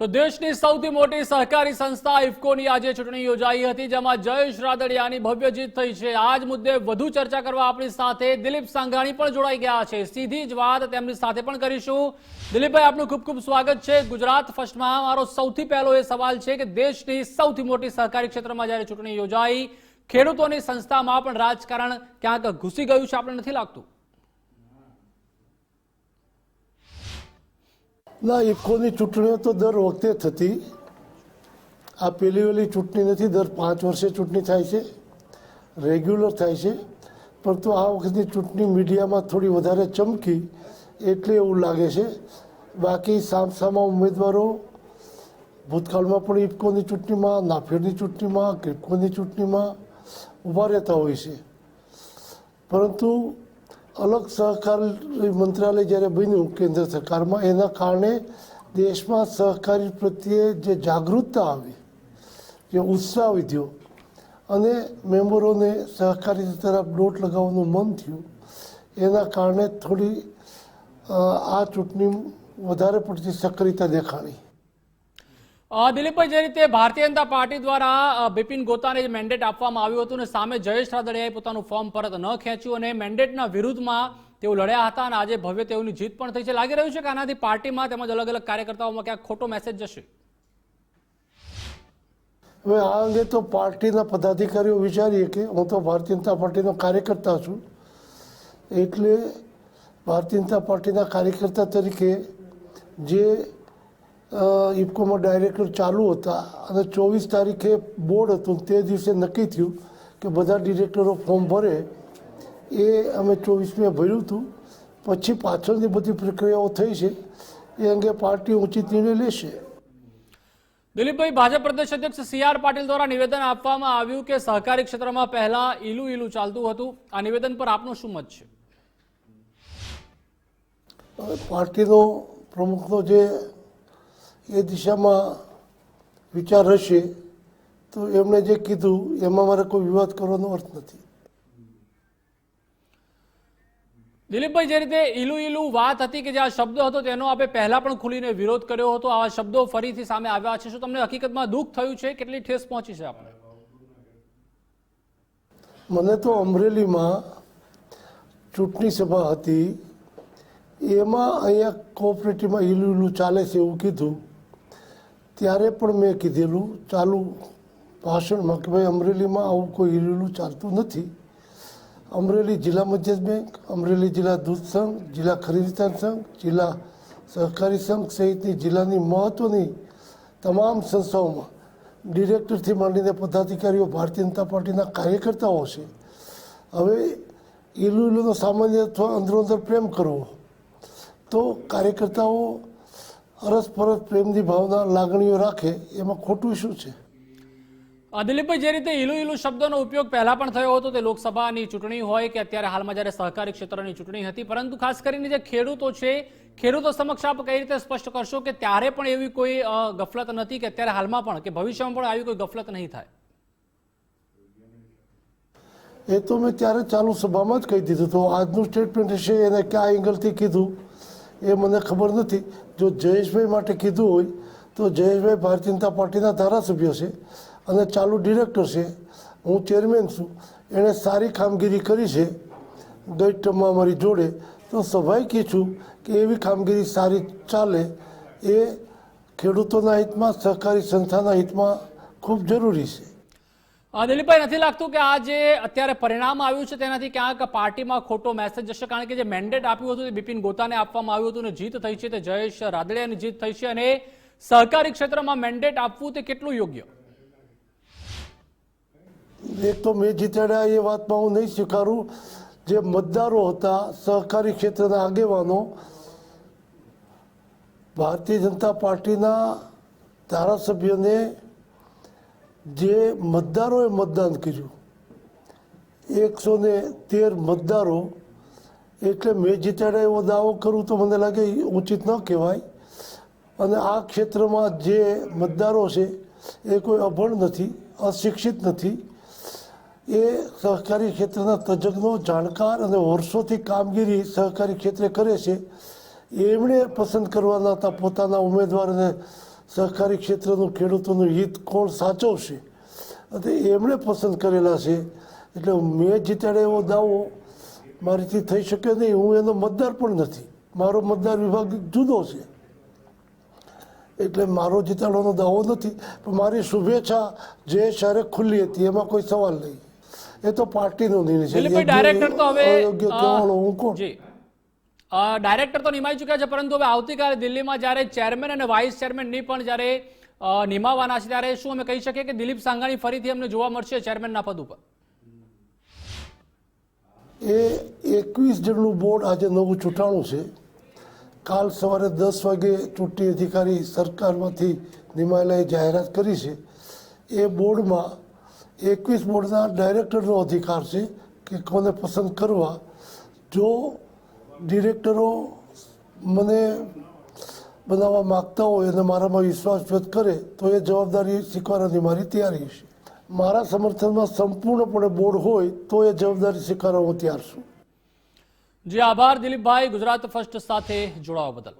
તો દેશની સૌથી મોટી સહકારી સંસ્થા ઇફકોની આજે ચૂંટણી યોજાઈ હતી, જેમાં જયેશ રાદડિયાની ભવ્ય જીત થઈ છે. આ જ મુદ્દે વધુ ચર્ચા કરવા આપણી સાથે દિલીપ સાંઘાણી પણ જોડાઈ ગયા છે. સીધી જ વાત તેમની સાથે પણ કરીશું. દિલીપભાઈ, આપનું ખૂબ ખૂબ સ્વાગત છે. ગુજરાત ફર્સ્ટમાં મારો સૌથી પહેલો એ સવાલ છે કે દેશની સૌથી મોટી સહકારી ક્ષેત્રમાં જ્યારે ચૂંટણી યોજાઈ, ખેડૂતોની સંસ્થામાં પણ રાજકારણ ક્યાંક ઘૂસી ગયું છે આપણે નથી લાગતું? ના ઇફકોની ચૂંટણીઓ તો દર વખતે થતી. આ પહેલી વહેલી ચૂંટણી નથી, દર પાંચ વર્ષે ચૂંટણી થાય છે. રેગ્યુલર થાય છે. પરંતુ આ વખતની ચૂંટણી મીડિયામાં થોડી વધારે ચમકી, એટલે એવું લાગે છે. બાકી સામસામા ઉમેદવારો, ભૂતકાળમાં પણ ઇફકોની ચૂંટણીમાં, નાફેડની ચૂંટણીમાં, ક્રિપકોની ચૂંટણીમાં ઊભા રહેતા હોય છે. પરંતુ અલગ સહકાર મંત્રાલય જ્યારે બન્યું કેન્દ્ર સરકારમાં, એના કારણે દેશમાં સહકારી પ્રત્યે જે જાગૃતતા આવી, જે ઉત્સાહ વધ્યો અને મેમ્બરોને સહકારી તરફ દોટ લગાવવાનું મન થયું, એના કારણે થોડી આ ચૂંટણી વધારે પડતી સક્રિયતા દેખાણી દિલીપભાઈ, જે રીતે ભારતીય જનતા પાર્ટી દ્વારા બિપિન ગોતાને મેન્ડેટ આપવામાં આવ્યું હતું અને સામે જયેશ રાદડિયાએ પોતાનું ફોર્મ પરત ન ખેંચ્યું અને મેન્ડેટના વિરુદ્ધમાં તેઓ લડ્યા હતા અને આજે ભવ્ય તેઓની જીત પણ થઈ છે. લાગી રહ્યું છે કે આનાથી પાર્ટીમાં તેમજ અલગ અલગ કાર્યકર્તાઓમાં ક્યાંક ખોટો મેસેજ જશે? હવે આ અંગે તો પાર્ટીના પદાધિકારીઓ વિચારીએ કે હું તો ભારતીય જનતા પાર્ટીનો કાર્યકર્તા છું. એટલે ભારતીય જનતા પાર્ટીના કાર્યકર્તા તરીકે જે ઇફકોમાં ડાયરેક્ટર ચાલુ હતા અને ચોવીસ તારીખે બોર્ડ હતું. તે દિવસે નક્કી થયું કે બધા ડિરેક્ટરો ફોર્મ ભરે. એ અમે ચોવીસમે ભર્યું હતું. પછી પાછળની બધી પ્રક્રિયાઓ થઈ છે. એ અંગે પાર્ટી ઉચિત નિર્ણય લેશે. દિલીપભાઈ ભાજપ પ્રદેશ અધ્યક્ષ સી આર પાટીલ દ્વારા નિવેદન આપવામાં આવ્યું કે સહકારી ક્ષેત્રમાં પહેલા ઈલું ઈલું ચાલતું હતું. આ નિવેદન પર આપનું શું મત છે? પાર્ટીનો પ્રમુખનો જે એ દિશામાં વિચાર હશે તો એમણે જે કીધું એમાં મારે કોઈ વિવાદ કરવાનો અર્થ નથી. દિલીપભાઈ જે રીતે ઈલું ઈલું વાત હતી કે જે આ શબ્દ હતો તેનો આપણે પહેલા પણ ખુલીને વિરોધ કર્યો હતો. આવા શબ્દો ફરીથી સામે આવ્યા છે. શું તમને હકીકતમાં દુઃખ થયું છે? કેટલી ઠેસ પહોંચી છે આપણે મને તો અમરેલીમાં ચૂંટણી સભા હતી. એમાં અહીંયા કોઓપરેટિવમાં ઈલું ઈલું ચાલે છે એવું કીધું. ત્યારે પણ મેં કીધેલું, ચાલુ ભાષણમાં કે ભાઈ અમરેલીમાં આવું કોઈ ઈલું ચાલતું નથી. અમરેલી જિલ્લા મધ્યસ્થ બેંક, અમરેલી જિલ્લા દૂધ સંઘ, જિલ્લા ખરીદદાર સંઘ, જિલ્લા સહકારી સંઘ સહિતની જિલ્લાની મહત્ત્વની તમામ સંસ્થાઓમાં ડિરેક્ટરથી માંડીને પદાધિકારીઓ, ભારતીય જનતા પાર્ટીના કાર્યકર્તાઓ છે. હવે ઈલુ સામાન્ય અથવા અંદરો અંદર પ્રેમ કરવો, તો કાર્યકર્તાઓ અરસપરસ પ્રેમની ભાવના લાગણીઓ રાખે એમાં ખોટું શું છે? દિલીપભાઈ જે રીતે ઈલું ઈલું શબ્દનો ઉપયોગ પહેલા પણ થયો હતો તે લોકસભાની ચૂંટણી હોય કે અત્યારે હાલમાં જ્યારે સહકારી ક્ષેત્રની ચૂંટણી હતી પરંતુ ખાસ કરીને જે ખેડૂતો છે ખેડૂતો સમક્ષ આપ કઈ રીતે સ્પષ્ટ કરશો કે ત્યારે પણ એવી કોઈ ગફલત નથી કે અત્યારે હાલમાં પણ કે ભવિષ્યમાં પણ આવી કોઈ ગફલત નહીં થાય? એ તો મેં ત્યારે ચાલુ સભામાં જ કહી દીધું તો આજનું સ્ટેટમેન્ટ હશે એને કયા એંગલથી કીધું? એ મને ખબર નથી. જો જયેશભાઈ માટે કીધું હોય, તો જયેશભાઈ ભારતીય જનતા પાર્ટીના ધારાસભ્ય છે અને ચાલુ ડિરેક્ટર છે. હું ચેરમેન છું. એણે સારી કામગીરી કરી છે. ગઈ ટર્મમાં મારી જોડે. તો સ્વાભાવિક છું કે એવી કામગીરી સારી ચાલે એ ખેડૂતોના હિતમાં, સહકારી સંસ્થાના હિતમાં ખૂબ જરૂરી છે. દિલીપભાઈ, નથી લાગતું કે આ જે અત્યારે પરિણામ આવ્યું છે તેનાથી ક્યાંક પાર્ટીમાં ખોટો મેસેજ જશે? કારણ કે જે મેન્ડેટ આપ્યું હતું તે બિપિન ગોતાને આપવામાં આવ્યું હતું અને જીત થઈ છે તે જયેશ રાદડિયાની જીત થઈ છે અને સહકારી ક્ષેત્રમાં મેન્ડેટ આપવું તે કેટલું યોગ્ય? એક તો મેં જીતાડ્યા એ વાતમાં હું નહીં સ્વીકારું. જે મતદારો હતા સહકારી ક્ષેત્રના આગેવાનો, ભારતીય જનતા પાર્ટીના ધારાસભ્યોને જે મતદારોએ મતદાન કર્યું. એકસો ને તેર મતદારો, એટલે મેં જીતાડ્યા એવો દાવો કરું તો મને લાગે ઉચિત ન કહેવાય. અને આ ક્ષેત્રમાં જે મતદારો છે, એ કોઈ અભણ નથી, અશિક્ષિત નથી. એ સહકારી ક્ષેત્રના તજજ્ઞો, જાણકાર અને વર્ષોથી કામગીરી સહકારી ક્ષેત્રે કરે છે. એમણે પસંદ કરવાના હતા પોતાના ઉમેદવારને સહકારી ક્ષેત્રનું ખેડૂતોનું હિત કોણ સાચવશે? અને એમણે પસંદ કરેલા છે. એટલે મેં જીતાડે એવો દાવો મારીથી થઈ શકે નહીં. હું એનો મતદાર પણ નથી. મારો મતદાર વિભાગ જુદો છે. એટલે મારો જીતાડવાનો દાવો નથી. પણ મારી શુભેચ્છા જે શહેરે ખુલ્લી હતી એમાં કોઈ સવાલ નહીં. એ તો પાર્ટીનો નિર્ણય છે. ડાયરેક્ટર તો હવે હું કોણ? ડાયરેક્ટર તો નિમાઈ ચૂક્યા છે, પરંતુ હવે આવતીકાલે દિલ્હીમાં જ્યારે ચેરમેન અને વાઇસ ચેરમેનની પણ જ્યારે નિમાવાના છે, ત્યારે શું અમે કહી શકીએ કે દિલીપ સાંઘાણી ફરીથી અમને જોવા મળશે ચેરમેનના પદ ઉપર? એ એકવીસ જણનું બોર્ડ આજે નવું ચૂંટાણું છે. કાલ સવારે દસ વાગે ચૂંટણી અધિકારી સરકારમાંથી નિમાયેલાએ જાહેરાત કરી છે. એ બોર્ડમાં એકવીસ બોર્ડના ડાયરેક્ટરનો અધિકાર છે કે કોને પસંદ કરવા. જો ડિરેક્ટરો મને બનાવવા માગતા હોય અને મારામાં વિશ્વાસ વ્યક્ત કરે, તો એ જવાબદારી સ્વીકારવાની મારી તૈયારી છે. મારા સમર્થનમાં સંપૂર્ણપણે બોર્ડ હોય, તો એ જવાબદારી સ્વીકારવા હું તૈયાર છું. જી આભાર દિલીપભાઈ. ગુજરાત ફર્સ્ટ સાથે જોડાવા બદલ.